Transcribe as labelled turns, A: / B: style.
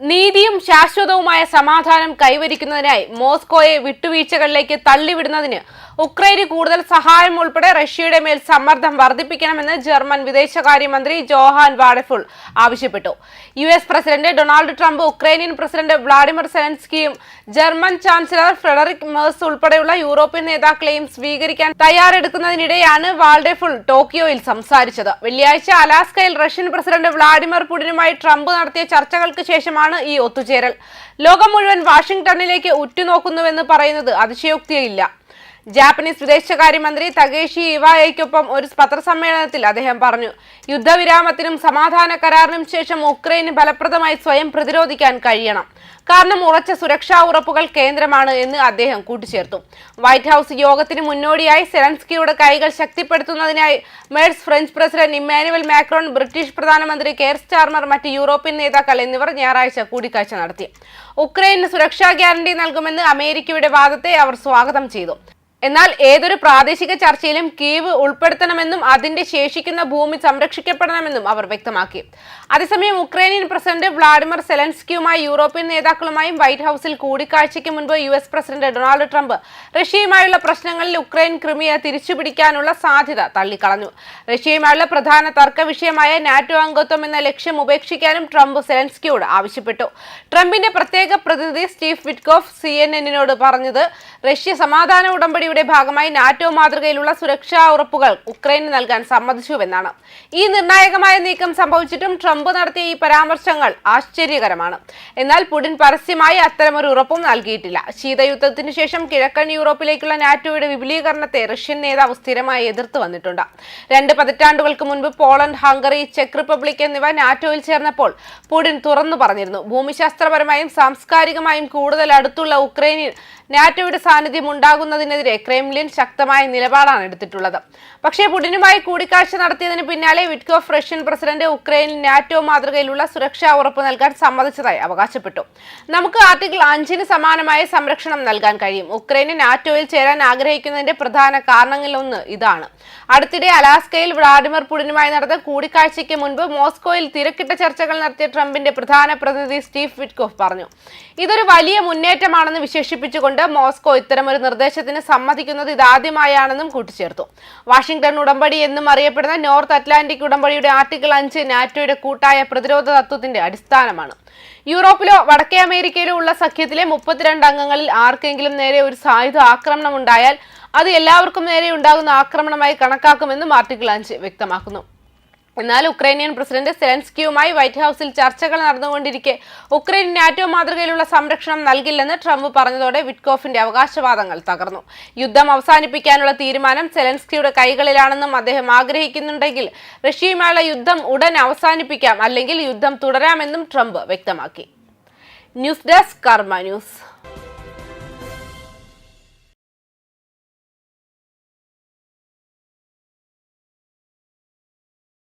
A: നീതിയും ശാശ്വതവുമായ സമാധാനം കൈവരിക്കുന്നതിനായി മോസ്കോയെ വിട്ടുവീഴ്ചകളിലേക്ക് തള്ളിവിടുന്നതിന് ഉക്രൈന് കൂടുതൽ സഹായം ഉൾപ്പെടെ റഷ്യയുടെ മേൽ സമ്മർദ്ദം വർദ്ധിപ്പിക്കണമെന്ന് ജർമ്മൻ വിദേശകാര്യമന്ത്രി ജോഹാൻ വാഡഫുൾ ആവശ്യപ്പെട്ടു. U S president Donald Trump Ukrainian president Vladimir സെലൻസ്കിയും German chancellor Friedrich Merz ഉൾപ്പെടെയുള്ള യൂറോപ്യൻ നേതാക്കളെയും സ്വീകരിക്കാൻ തയ്യാറെടുക്കുന്നതിനിടെയാണ് വാൾഡെഫുൾ ടോക്കിയോയിൽ സംസാരിച്ചത്. വെള്ളിയാഴ്ച അലാസ്കയിൽ റഷ്യൻ പ്രസിഡന്റ് വ്ളാഡിമിർ പുടിനുമായി ട്രംപ് നടത്തിയ ചർച്ചകൾക്ക് ശേഷമാണ് ഈ ഒത്തുചേരൽ. ലോകം മുഴുവൻ വാഷിംഗ്ടണിലേക്ക് ഉറ്റുനോക്കുന്നുവെന്ന് പറയുന്നത് അതിശയോക്തിയില്ല. ജാപ്പനീസ് വിദേശകാര്യമന്ത്രി തകേഷി ഇവായയ്ക്കൊപ്പം ഒരു പത്രസമ്മേളനത്തിൽ അദ്ദേഹം പറഞ്ഞു യുദ്ധവിരാമത്തിനും സമാധാന കരാറിനും ശേഷം ഉക്രൈന് ഫലപ്രദമായി സ്വയം പ്രതിരോധിക്കാൻ കഴിയണം. കാരണം ഉറച്ച സുരക്ഷാ ഉറപ്പുകൾ കേന്ദ്രമാണ് എന്ന് അദ്ദേഹം കൂട്ടിച്ചേർത്തു. വൈറ്റ് ഹൌസ് യോഗത്തിന് മുന്നോടിയായി സെലൻസ്കിയുടെ കൈകൾ ശക്തിപ്പെടുത്തുന്നതിനായി Merz French president Emmanuel Macron British പ്രധാനമന്ത്രി കെയർ സ്റ്റാർമർ മറ്റ് യൂറോപ്യൻ നേതാക്കൾ എന്നിവർ ഞായറാഴ്ച കൂടിക്കാഴ്ച നടത്തി. ഉക്രൈന് സുരക്ഷാ ഗ്യാരണ്ടി നൽകുമെന്ന് അമേരിക്കയുടെ വാദത്തെ അവർ സ്വാഗതം ചെയ്തു. എന്നാൽ ഏതൊരു പ്രാദേശിക ചർച്ചയിലും കീവ് ഉൾപ്പെടുത്തണമെന്നും അതിന്റെ ശേഷിക്കുന്ന ഭൂമി സംരക്ഷിക്കപ്പെടണമെന്നും അവർ വ്യക്തമാക്കി. അതേസമയം ഉക്രൈനിയൻ പ്രസിഡന്റ് വ്ളാഡിമിർ സെലൻസ്കിയുമായി യൂറോപ്യൻ നേതാക്കളുമായും വൈറ്റ് ഹൌസിൽ കൂടിക്കാഴ്ചയ്ക്ക് മുൻപ് U S president Donald Trump റഷ്യയുമായുള്ള പ്രശ്നങ്ങളിൽ ഉക്രൈൻ ക്രിമിയ തിരിച്ചുപിടിക്കാനുള്ള സാധ്യത തള്ളിക്കളഞ്ഞു. റഷ്യയുമായുള്ള പ്രധാന തർക്ക വിഷയമായ നാറ്റോ അംഗത്വം എന്ന ലക്ഷ്യം ഉപേക്ഷിക്കാനും ട്രംപ് സെലൻസ്കിയോട് ആവശ്യപ്പെട്ടു. ട്രംപിന്റെ പ്രത്യേക പ്രതിനിധി സ്റ്റീവ് വിറ്റ്കോഫ് സി എൻ എന്നിനോട് പറഞ്ഞത് റഷ്യ സമാധാന ഉടമ്പടിയുടെ ഭാഗമായി നാറ്റോ മാതൃകയിലുള്ള സുരക്ഷാ ഉറപ്പുകൾ ഉക്രൈന് നൽകാൻ സമ്മതിച്ചുവെന്നാണ്. ഈ നിർണായകമായ നീക്കം സംഭവിച്ചിട്ടും ട്രംപ് നടത്തിയ ഈ പരാമർശങ്ങൾ ആശ്ചര്യകരമാണ്. എന്നാൽ പുടിൻ പരസ്യമായി അത്തരമൊരു ഉറപ്പും നൽകിയിട്ടില്ല. ശീതയുദ്ധത്തിന് ശേഷം കിഴക്കൻ യൂറോപ്പിലേക്കുള്ള നാറ്റോയുടെ വിപുലീകരണത്തെ റഷ്യൻ നേതാവ് സ്ഥിരമായി എതിർത്തു വന്നിട്ടുണ്ട്. രണ്ട് പതിറ്റാണ്ടുകൾക്ക് മുൻപ് പോളണ്ട് ഹംഗറി ചെക്ക് റിപ്പബ്ലിക് എന്നിവ നാറ്റോയിൽ ചേർന്നപ്പോൾ പുടിൻ തുറന്നു പറഞ്ഞിരുന്നു. ഭൂമിശാസ്ത്രപരമായും സാംസ്കാരികമായും കൂടുതൽ അടുത്തുള്ള ഉക്രൈനിൽ നാറ്റോയുടെ സാന്നിധ്യം ഉണ്ടാകുന്നതിനെതിരെ ക്രെംലിൻ ശക്തമായ നിലപാടാണ് എടുത്തിട്ടുള്ളത്. പക്ഷേ പുടിനുമായി കൂടിക്കാഴ്ച നടത്തിയതിന് പിന്നാലെ വിറ്റ്കോഫ് റഷ്യൻ പ്രസിഡന്റ് ഉക്രൈനിൽ നാറ്റോ മാതൃകയിലുള്ള സുരക്ഷാ ഉറപ്പ് നൽകാൻ സമ്മതിച്ചതായി അവകാശപ്പെട്ടു. നമുക്ക് ആർട്ടിക്കിൾ അഞ്ചിന് സമാനമായ സംരക്ഷണം നൽകാൻ കഴിയും. ഉക്രൈന് നാറ്റോയിൽ ചേരാൻ ആഗ്രഹിക്കുന്നതിന്റെ പ്രധാന കാരണങ്ങളിലൊന്ന് ഇതാണ്. അടുത്തിടെ അലാസ്കയിൽ വ്ളാഡിമിർ പുടിനുമായി നടന്ന കൂടിക്കാഴ്ചയ്ക്ക് മുൻപ് മോസ്കോയിൽ തിരക്കിട്ട ചർച്ചകൾ നടത്തിയ ട്രംപിന്റെ പ്രധാന പ്രതിനിധി സ്റ്റീവ് വിറ്റ്കോഫ് പറഞ്ഞു. ഇതൊരു വലിയ മുന്നേറ്റമാണെന്ന് വിശേഷിപ്പിച്ചുകൊണ്ട് മോസ്കോ ഇത്തരമൊരു നിർദ്ദേശത്തിന് സമ്മതിക്കുന്നത് ഇതാദ്യമായാണെന്നും കൂട്ടിച്ചേർത്തു. വാഷിംഗ്ടൺ ഉടമ്പടി എന്നും അറിയപ്പെടുന്ന നോർത്ത് അറ്റ്ലാന്റിക് ഉടമ്പടിയുടെ ആർട്ടിക്കിൾ അഞ്ച് നാറ്റോയുടെ കൂട്ടായ പ്രതിരോധ തത്വത്തിന്റെ അടിസ്ഥാനമാണ്. യൂറോപ്പിലോ വടക്കേ അമേരിക്കയിലോ ഉള്ള സഖ്യത്തിലെ മുപ്പത്തിരണ്ട് അംഗങ്ങളിൽ ആർക്കെങ്കിലും നേരെ ഒരു സായുധ ആക്രമണം ഉണ്ടായാൽ അത് എല്ലാവർക്കും നേരെ ഉണ്ടാകുന്ന ആക്രമണമായി കണക്കാക്കുമെന്നും ആർട്ടിക്കിൾ അഞ്ച് വ്യക്തമാക്കുന്നു. എന്നാൽ ഉക്രൈനിയൻ പ്രസിഡന്റ് സെലൻസ്കിയുമായി വൈറ്റ് ഹൌസിൽ ചർച്ചകൾ നടന്നുകൊണ്ടിരിക്കെ. ഉക്രൈൻ നാറ്റോ മാതൃകയിലുള്ള സംരക്ഷണം നൽകില്ലെന്ന് ട്രംപ് പറഞ്ഞതോടെ വിറ്റ്കോഫിന്റെ അവകാശവാദങ്ങൾ തകർന്നു. യുദ്ധം അവസാനിപ്പിക്കാനുള്ള തീരുമാനം സെലൻസ്കിയുടെ കൈകളിലാണെന്നും അദ്ദേഹം ആഗ്രഹിക്കുന്നുണ്ടെങ്കിൽ റഷ്യയുമായുള്ള യുദ്ധം ഉടൻ അവസാനിപ്പിക്കാം അല്ലെങ്കിൽ യുദ്ധം തുടരാമെന്നും ട്രംപ് വ്യക്തമാക്കി. News desk Karma news.